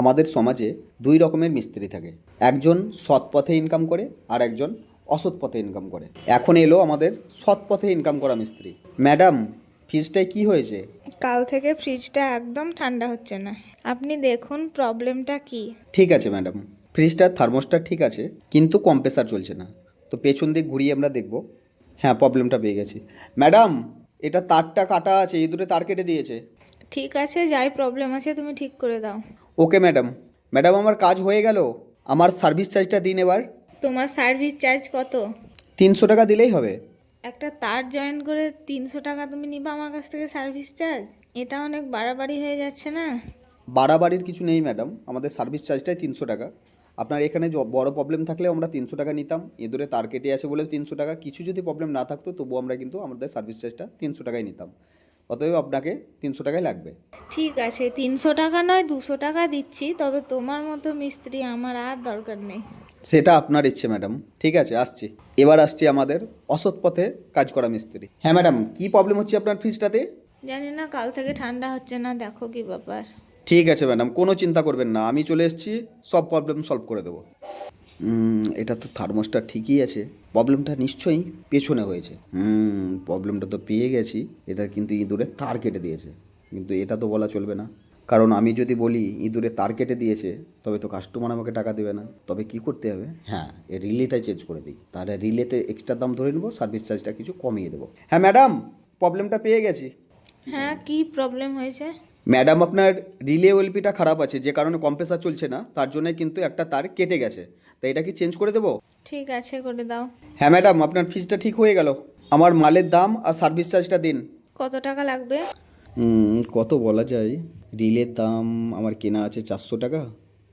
আমাদের সমাজে দুই রকমের মিস্ত্রি থাকে। একজন সৎ পথে ইনকাম করে আর একজন অসৎ পথে ইনকাম করে। এখন এলো আমাদের সৎ পথে ইনকাম করা মিস্ত্রি। ম্যাডাম ফ্রিজটায় কি হয়েছে? কাল থেকে ফ্রিজটা একদম ঠান্ডা হচ্ছে না। আপনি দেখুন প্রবলেমটা কি। ঠিক আছে ম্যাডাম ফ্রিজটার থার্মোস্টার ঠিক আছে কিন্তু কম্প্রেসার চলছে না। তো পেছন দিক ঘুরিয়ে আমরা দেখব। হ্যাঁ প্রবলেমটা পেয়ে গেছি। ম্যাডাম এটা তারটা কাটা আছে এই দুটো তার কেটে দিয়েছে। ঠিক আছে যাই প্রবলেম আছে তুমি ঠিক করে দাও। ওকে ম্যাডাম ম্যাডাম আমার কাজ হয়ে গেল। আমার সার্ভিস চার্জটা দিন এবার। তোমার সার্ভিস চার্জ কত? তিনশো টাকা দিলেই হবে। একটা তার জয়েন করে তিনশো টাকা তুমি নিবা আমার কাছ থেকে সার্ভিস চার্জ এটা অনেক বাড়াবাড়ি হয়ে যাচ্ছে না? বাড়াবাড়ির কিছু নেই ম্যাডাম আমাদের সার্ভিস চার্জটাই তিনশো টাকা। আপনার এখানে বড় প্রবলেম থাকলেও আমরা তিনশো টাকা নিতাম। এদুরে তার কেটে আছে বলে তিনশো টাকা। কিছু যদি প্রবলেম না থাকতো তবুও আমরা কিন্তু আমাদের সার্ভিস চার্জটা তিনশো টাকাই নিতাম। অতএব আপনাকে তিনশো টাকাই লাগবে। ঠিক আছে তিনশো টাকা নয় দুশো টাকা দিচ্ছি তবে তোমার মতো মিস্ত্রি আমার আর দরকার নেই। সেটা আপনার ইচ্ছে ম্যাডাম। ঠিক আছে আসছি। এবার আসছি আমাদের অসৎ পথে কাজ করা মিস্ত্রি। হ্যাঁ ম্যাডাম কী প্রবলেম হচ্ছে আপনার ফ্রিজটাতে জানি না কাল থেকে ঠান্ডা হচ্ছে না দেখো কি ব্যাপার। ঠিক আছে ম্যাডাম কোনো চিন্তা করবেন না। আমি চলে এসেছি সব প্রবলেম সলভ করে দেবো। এটা তো থার্মোস্টার ঠিকই আছে। প্রবলেমটা নিশ্চয়ই পেছনে হয়েছে। হুম প্রবলেমটা তো পেয়ে গেছি। এটা কিন্তু ইঁদুরে তার কেটে দিয়েছে। কিন্তু এটা তো বলা চলবে না। কারণ আমি যদি বলি ইঁদুরে তার কেটে দিয়েছে তবে তো কাস্টমার আমাকে টাকা দেবে না। তবে কি করতে হবে? হ্যাঁ এই রিলেটাই চেঞ্জ করে দিই। তাহলে রিলেতে এক্সট্রা দাম ধরে নেব সার্ভিস চার্জটা কিছু কমিয়ে দেবো। হ্যাঁ ম্যাডাম প্রবলেমটা পেয়ে গেছি। হ্যাঁ কি প্রবলেম হয়েছে? ম্যাডাম আপনার রিলে ওয়েলপিটা খারাপ আছে। যে কারণে কম্প্রেসার চলছে না তার জন্য কিন্তু একটা তার কেটে গেছে। তাই এটা কি চেঞ্জ করে দেবো? ঠিক আছে করে দাও। হ্যাঁ ম্যাডাম আপনার ফিজটা ঠিক হয়ে গেল। আমার মালের দাম আর সার্ভিস চার্জটা দিন। কত টাকা লাগবে? কত বলা যায়? রিলের দাম আমার কেনা আছে চারশো টাকা।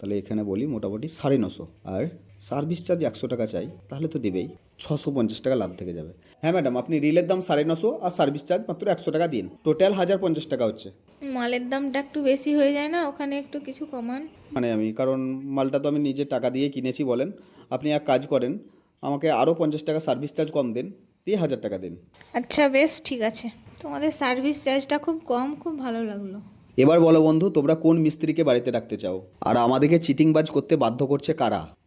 তাহলে এখানে বলি মোটামুটি সাড়ে নশো। আর সার্ভিস চার্জ একশো টাকা চাই তাহলে তো দেবেই। ছশো পঞ্চাশ টাকা লাভ থেকে যাবে। হ্যাঁ ম্যাডাম আপনি রিলের দাম সাড়ে নশো আর সার্ভিস চার্জ মাত্র একশো টাকা দিন। টোটাল হাজার পঞ্চাশ টাকা হচ্ছে। মালের দামটা একটু বেশি হয়ে যায় না? ওখানে একটু কিছু কমান। মানে আমি কারণ মালটা তো আমি নিজে টাকা দিয়ে কিনেছি বলেন। আপনি এক কাজ করেন আমাকে আরও পঞ্চাশ টাকা সার্ভিস চার্জ কম দিন দিয়ে হাজার টাকা দিন। আচ্ছা বেশ ঠিক আছে। তোমাদের সার্ভিস চার্জটা খুব কম খুব ভালো লাগল। এবার বলো বন্ধু, তোমরা কোন মিস্ত্রিকে বাড়িতে রাখতে চাও? আর আমাদেরকে চিটিংবাজ করতে বাধ্য করছে কারা?